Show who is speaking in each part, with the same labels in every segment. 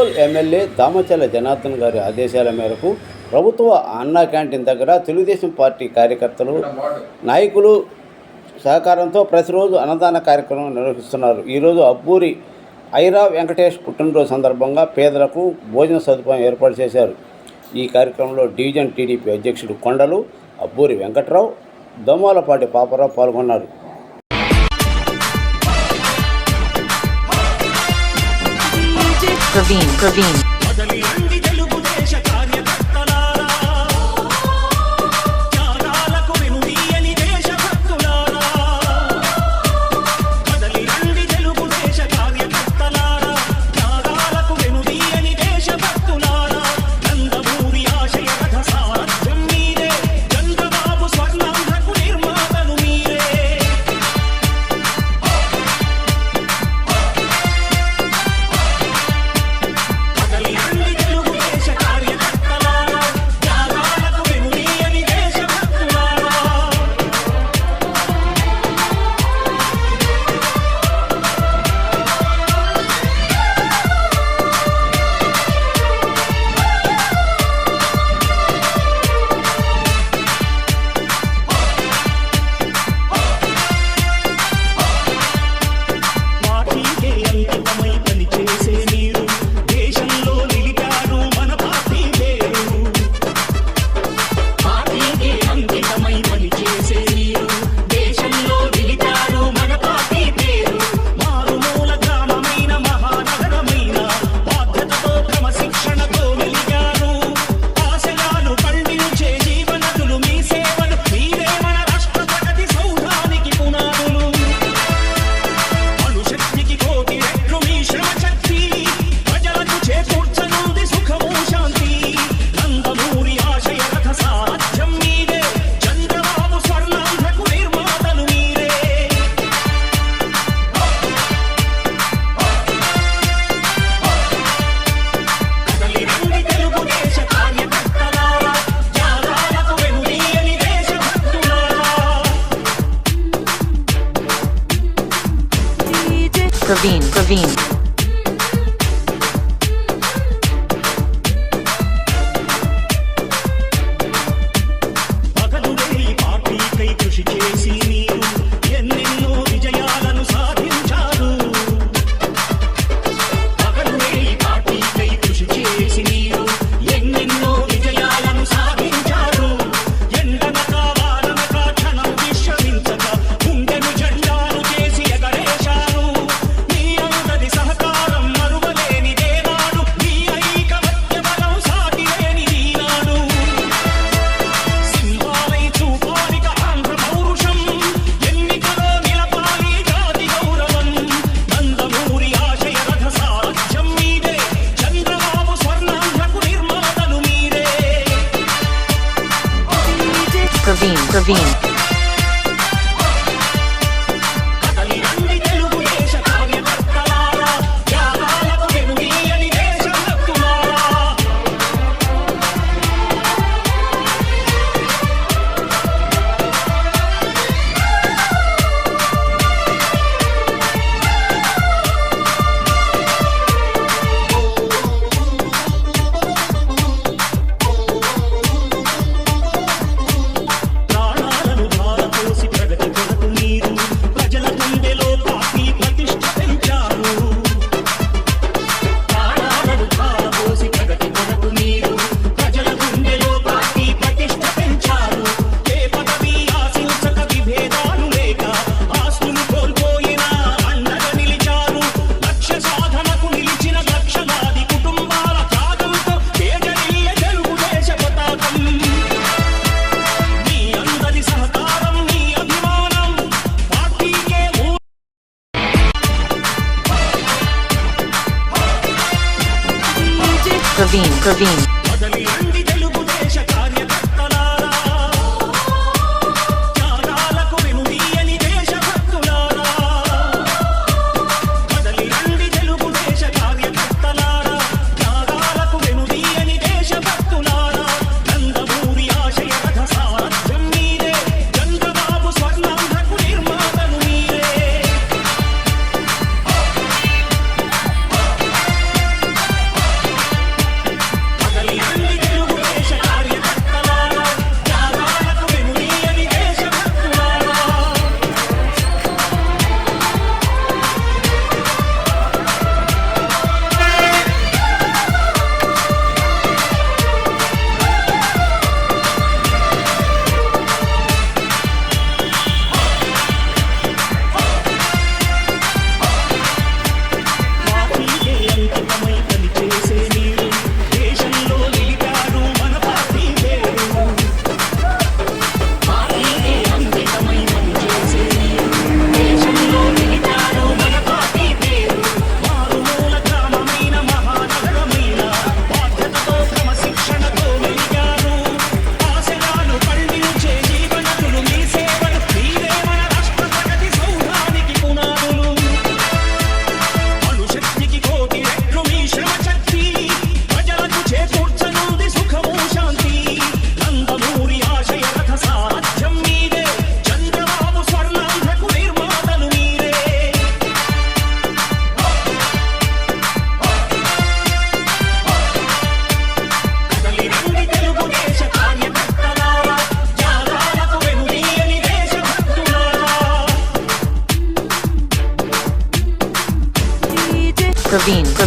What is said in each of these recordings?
Speaker 1: Ongole MLA Damacharla Janardhan గారి ఆదేశాల మేరకు ప్రభుత్వ అన్నా క్యాంటీన్ దగ్గర తెలుగుదేశం పార్టీ కార్యకర్తలు నాయకులు సహకారంతో ప్రతిరోజు అన్నదాన కార్యక్రమం నిర్వహిస్తున్నారు. ఈరోజు అబ్బూరి ఐరా వెంకటేష్ పుట్టినరోజు సందర్భంగా పేదలకు భోజన సదుపాయం ఏర్పాటు చేశారు. ఈ కార్యక్రమంలో డివిజన్ టీడీపీ అధ్యక్షుడు కొండలు అబ్బూరి వెంకట్రావు దోమాలపాటి పాపరావు పాల్గొన్నారు.
Speaker 2: Praveen, Praveen. Praveen, Praveen.
Speaker 3: Levine. Levine.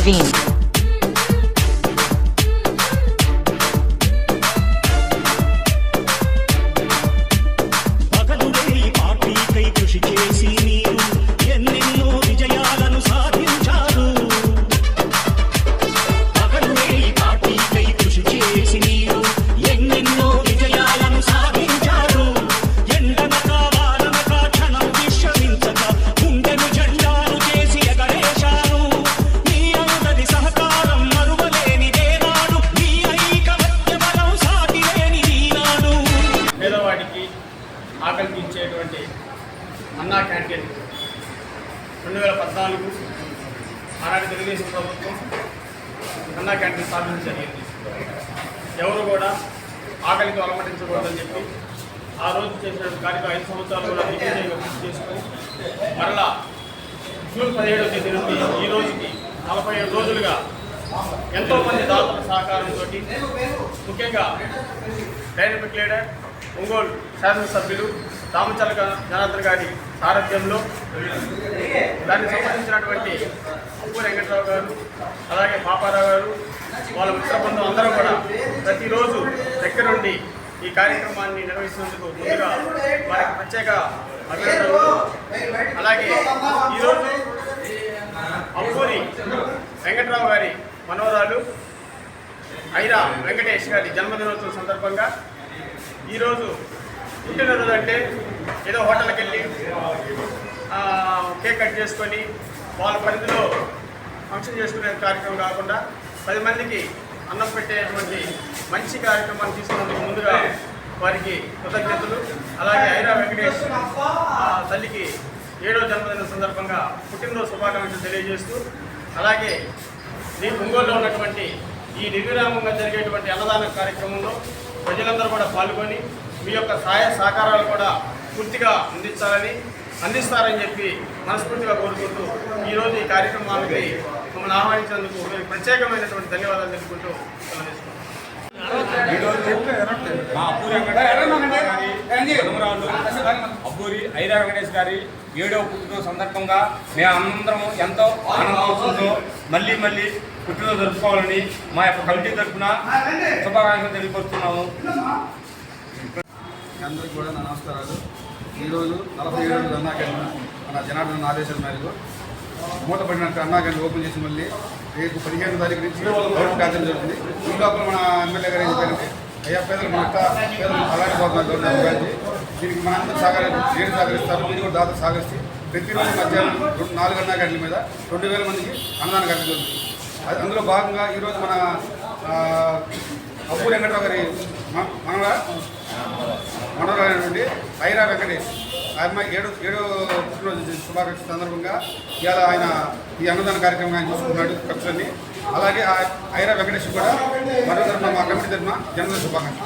Speaker 3: Lavigne. Anna canteen. రెండు వేల పద్నాలుగు ఆనాటి తెలుగుదేశం ప్రభుత్వం అన్నా క్యాంటీన్ స్థాపించడం జరిగింది. ఎవరు కూడా ఆకలికి అలమటించకూడదని చెప్పి ఆ రోజు చేసిన కార్యక్రమం ఐదు సంవత్సరాలు కూడా దిగ్విజయంగా పూర్తి చేసుకుని మరలా జూన్ పదిహేడవ తేదీ నుండి ఈ రోజుకి నలభై ఏడు రోజులుగా ఎంతోమంది దాతల సహకారంతో ముఖ్యంగా డైనమిక్ లీడర్ ఒంగోలు శాసనసభ్యులు దామచలక జనార్దన్ గారి సారథ్యంలో దానికి సంబంధించినటువంటి ఉప్పు వెంకట్రావు గారు అలాగే పాపారావు గారు వాళ్ళ మిత్ర బృందం అందరూ కూడా ప్రతిరోజు దగ్గరుండి ఈ కార్యక్రమాన్ని నిర్వహిస్తున్నందుకు ముందుగా వారికి ప్రత్యేక అభినందనలు. అలాగే ఈరోజు అంబూరి వెంకట్రావు గారి మనోరాలు ఐరా వెంకటేష్ గారి జన్మదినోత్సవం సందర్భంగా ఈరోజు పుట్టినరోజు ఏదో హోటల్కి వెళ్ళి కేక్ కట్ చేసుకొని వాళ్ళ పరిధిలో ఫంక్షన్ చేసుకునే కార్యక్రమం కాకుండా పది మందికి అన్నం పెట్టేటువంటి మంచి కార్యక్రమాన్ని తీసుకున్నందుకు ముందుగా వారికి కృతజ్ఞతలు. అలాగే ఐరా వెంకటేష్ తల్లికి ఏడో జన్మదిన సందర్భంగా పుట్టినరోజు శుభాకాంక్షలు తెలియజేస్తూ అలాగే ఈ ఒంగోలులో ఉన్నటువంటి ఈ నిర్విరామంగా జరిగేటువంటి అన్నదాన కార్యక్రమంలో ప్రజలందరూ కూడా పాల్గొని మీ యొక్క సహాయ సహకారాలు కూడా పూర్తిగా అందించాలని అందిస్తారని చెప్పి మనస్ఫూర్తిగా కోరుకుంటూ ఈరోజు ఈ కార్యక్రమానికి మమ్మల్ని ఆహ్వానించినందుకు మీకు ప్రత్యేకమైనటువంటి ధన్యవాదాలు తెలుపుకుంటూ
Speaker 4: అబ్బూరి ఐరా వెంకటేష్ గారి ఏడవ పుట్టినరోజు సందర్భంగా మేము ఎంతో ఆనందంతో మళ్ళీ మళ్ళీ పుట్టినరోజు జరుపుకోవాలని మా యొక్క కమిటీ తరఫున శుభాకాంక్షలు తెలియపరుస్తున్నాము.
Speaker 5: అందరికీ కూడా నా నమస్కారాలు. ఈరోజు నలభై ఏడు అన్నా క్యాంటీన్ మన జనార్దన్ ఆదేశాల మేరకు మూతపడిన అన్నా క్యాంటీన్ ఓపెన్ చేసి మళ్ళీ రేపు పదిహేను తారీఖు నుంచి గవర్నమెంట్ కాల్చడం జరుగుతుంది. ఈ లోపల మన ఎమ్మెల్యే గారు ఏం చెప్పారంటే అయ్యా పేదలు మన అక్క పేదలు అలాంటి పోతున్నారు గవర్నమెంట్ గారికి దీనికి మన అందరూ సహకారం నేను సహకరిస్తారు మీరు కూడా దాదాపు సహకరిస్తే ప్రతిరోజు మధ్యాహ్నం రెండు నాలుగు అన్నా క్యాంటీన్ల మీద రెండు వేల మందికి అన్నదాన కట్టడం జరుగుతుంది. అందులో భాగంగా ఈరోజు మన అప్పు వెంకటరావు గారి మ- మనవరా ఐరా వెంకటేష్. ఆయన ఏడు ఏడో పుట్టినరోజు శుభాకాంక్ష సందర్భంగా ఇవాళ ఆయన ఈ అన్నదాన కార్యక్రమం ఆయన చూసుకున్నాడు ఖర్చులన్నీ అలాగే ఆ ఐరా వెంకటేష్ కూడా మరో తరఫున మా కమిటీ తరఫున జనరల్ శుభాకాంక్ష